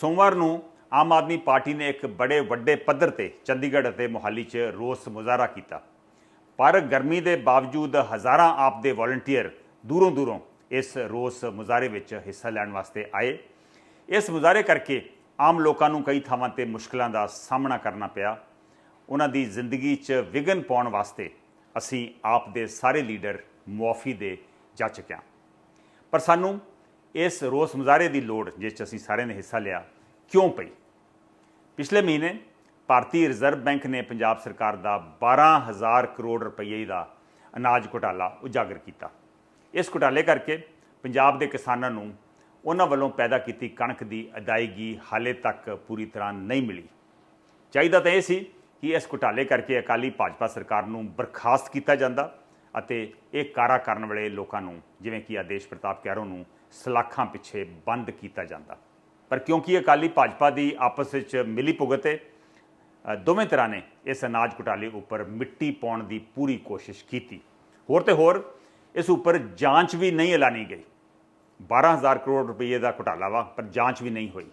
ਸੋਮਵਾਰ ਨੂੰ ਆਮ ਆਦਮੀ ਪਾਰਟੀ ਨੇ ਇੱਕ ਬੜੇ ਵੱਡੇ ਪੱਧਰ ਤੇ ਚੰਡੀਗੜ੍ਹ ਅਤੇ ਮੋਹਾਲੀ 'ਚ ਰੋਸ ਮੁਜ਼ਾਹਰਾ ਕੀਤਾ। ਪਰ ਗਰਮੀ ਦੇ ਬਾਵਜੂਦ ਹਜ਼ਾਰਾਂ ਆਪ ਦੇ ਵਲੰਟੀਅਰ ਦੂਰੋਂ ਦੂਰੋਂ ਇਸ ਰੋਸ ਮੁਜ਼ਾਹਰੇ ਵਿੱਚ ਹਿੱਸਾ ਲੈਣ ਵਾਸਤੇ ਆਏ। ਇਸ ਮੁਜ਼ਾਹਰੇ ਕਰਕੇ ਆਮ ਲੋਕਾਂ ਨੂੰ ਕਈ ਥਾਵਾਂ ਤੇ ਮੁਸ਼ਕਲਾਂ ਦਾ ਸਾਹਮਣਾ ਕਰਨਾ ਪਿਆ। ਉਹਨਾਂ ਦੀ ਜ਼ਿੰਦਗੀ 'ਚ ਵਿਘਨ ਪਾਉਣ ਵਾਸਤੇ ਅਸੀਂ ਆਪ ਦੇ ਸਾਰੇ ਲੀਡਰ ਮੁਆਫੀ ਦੇ ਜਾ ਚੁੱਕੇ ਹਾਂ। ਪਰ ਸਾਨੂੰ ਇਸ ਰੋਸ ਮੁਜ਼ਾਹਰੇ ਦੀ ਲੋੜ, ਜਿਸ 'ਚ ਅਸੀਂ ਸਾਰਿਆਂ ਨੇ ਹਿੱਸਾ ਲਿਆ ਕਿਉਂ ਪਈ? ਪਿਛਲੇ ਮਹੀਨੇ ਭਾਰਤੀ ਰਿਜ਼ਰਵ ਬੈਂਕ ਨੇ ਪੰਜਾਬ ਸਰਕਾਰ ਦਾ 12000 ਕਰੋੜ ਰੁਪਏ ਦਾ ਅਨਾਜ ਘੁਟਾਲਾ ਉਜਾਗਰ ਕੀਤਾ। ਇਸ ਘੁਟਾਲੇ ਕਰਕੇ ਪੰਜਾਬ ਦੇ ਕਿਸਾਨਾਂ ਨੂੰ ਉਹਨਾਂ ਵੱਲੋਂ ਪੈਦਾ ਕੀਤੀ ਕਣਕ ਦੀ ਅਦਾਇਗੀ ਹਾਲੇ ਤੱਕ ਪੂਰੀ ਤਰ੍ਹਾਂ ਨਹੀਂ ਮਿਲੀ। ਚਾਹੀਦਾ ਤਾਂ ਇਹ ਸੀ ਕਿ ਇਸ ਘੁਟਾਲੇ ਕਰਕੇ ਅਕਾਲੀ ਭਾਜਪਾ ਸਰਕਾਰ ਨੂੰ ਬਰਖਾਸਤ ਕੀਤਾ ਜਾਂਦਾ ਅਤੇ ਇਹ ਕਾਰਾ ਕਰਨ ਵਾਲੇ ਲੋਕਾਂ ਨੂੰ, ਜਿਵੇਂ ਕਿ ਆਦੇਸ਼ ਪ੍ਰਤਾਪ ਕੈਰੋਂ ਨੂੰ, ਸਲਾਖਾਂ ਪਿੱਛੇ ਬੰਦ ਕੀਤਾ ਜਾਂਦਾ। ਪਰ ਕਿਉਂਕਿ ਅਕਾਲੀ ਭਾਜਪਾ ਦੀ ਆਪਸ ਵਿੱਚ ਮਿਲੀ ਭੁਗਤ ਹੈ ਦੋਵੇਂ ਤਰ੍ਹਾਂ ਨੇ ਇਸ ਅਨਾਜ ਘੁਟਾਲੇ ਉੱਪਰ ਮਿੱਟੀ ਪਾਉਣ ਦੀ ਪੂਰੀ ਕੋਸ਼ਿਸ਼ ਕੀਤੀ। ਹੋਰ ਤੇ ਹੋਰ, ਇਸ ਉੱਪਰ ਜਾਂਚ ਵੀ ਨਹੀਂ ਐਲਾਨੀ ਗਈ। 12000 ਕਰੋੜ ਰੁਪਏ ਦਾ ਘੁਟਾਲਾ ਵਾ, ਪਰ ਜਾਂਚ ਵੀ ਨਹੀਂ ਹੋਈ।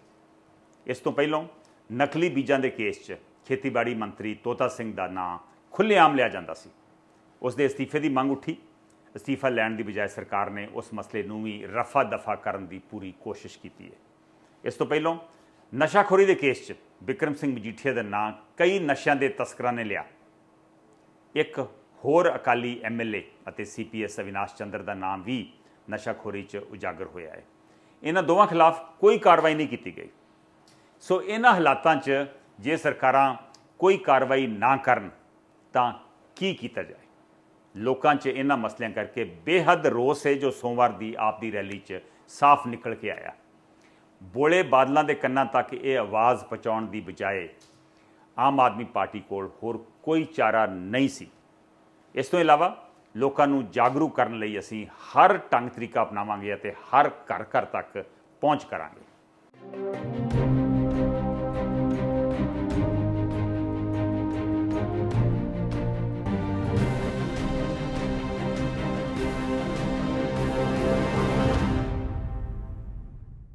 ਇਸ ਤੋਂ ਪਹਿਲਾਂ ਨਕਲੀ ਬੀਜਾਂ ਦੇ ਕੇਸ 'ਚ ਖੇਤੀਬਾੜੀ ਮੰਤਰੀ ਤੋਤਾ ਸਿੰਘ ਦਾ ਨਾਂ ਖੁੱਲ੍ਹੇਆਮ ਲਿਆ ਜਾਂਦਾ ਸੀ। ਉਸ ਦੇ ਅਸਤੀਫੇ ਦੀ ਮੰਗ ਉੱਠੀ। ਅਸਤੀਫਾ ਲੈਣ ਦੀ ਬਜਾਏ ਸਰਕਾਰ ਨੇ ਉਸ ਮਸਲੇ ਨੂੰ ਵੀ ਰਫਾ ਦਫਾ ਕਰਨ ਦੀ ਪੂਰੀ ਕੋਸ਼ਿਸ਼ ਕੀਤੀ ਹੈ। ਇਸ ਤੋਂ ਪਹਿਲਾਂ ਨਸ਼ਾਖੋਰੀ ਦੇ ਕੇਸ 'ਚ ਵਿਕਰਮ ਸਿੰਘ ਮਜੀਠੀਆ ਦਾ ਨਾਂ ਕਈ ਨਸ਼ਿਆਂ ਦੇ ਤਸਕਰਾਂ ਨੇ ਲਿਆ। ਇੱਕ ਹੋਰ ਅਕਾਲੀ ਐਮਐਲਏ ਅਤੇ ਸੀਪੀਐਸ ਅਵਿਨਾਸ਼ ਚੰਦਰ ਦਾ ਨਾਮ ਵੀ ਨਸ਼ਾਖੋਰੀ 'ਚ ਉਜਾਗਰ ਹੋਇਆ ਹੈ। ਇਹਨਾਂ ਦੋਵਾਂ ਖਿਲਾਫ ਕੋਈ ਕਾਰਵਾਈ ਨਹੀਂ ਕੀਤੀ ਗਈ। ਸੋ ਇਹਨਾਂ ਹਾਲਾਤਾਂ 'ਚ ਜੇ ਸਰਕਾਰਾਂ ਕੋਈ ਕਾਰਵਾਈ ਨਾ ਕਰਨ, ਤਾਂ ਕੀ ਕੀਤਾ ਜਾਏ? ਲੋਕਾਂ 'ਚ ਇਹਨਾਂ ਮਸਲਿਆਂ ਕਰਕੇ ਬੇਹੱਦ ਰੋਸ ਹੈ ਜੋ ਸੋਮਵਾਰ ਦੀ ਆਪ ਦੀ ਰੈਲੀ 'ਚ ਸਾਫ਼ ਨਿਕਲ ਕੇ ਆਇਆ। ਬੋਲੇ ਬਾਦਲਾਂ ਦੇ ਕੰਨਾਂ ਤੱਕ ਇਹ ਆਵਾਜ਼ ਪਹੁੰਚਾਉਣ ਦੀ ਬਜਾਏ ਆਮ ਆਦਮੀ ਪਾਰਟੀ ਕੋਲ ਹੋਰ ਕੋਈ ਚਾਰਾ ਨਹੀਂ ਸੀ। ਇਸ ਤੋਂ ਇਲਾਵਾ ਲੋਕਾਂ ਨੂੰ ਜਾਗਰੂਕ ਕਰਨ ਲਈ ਅਸੀਂ ਹਰ ਢੰਗ ਤਰੀਕਾ ਅਪਣਾਵਾਂਗੇ ਅਤੇ ਹਰ ਘਰ ਘਰ ਤੱਕ ਪਹੁੰਚ ਕਰਾਂਗੇ।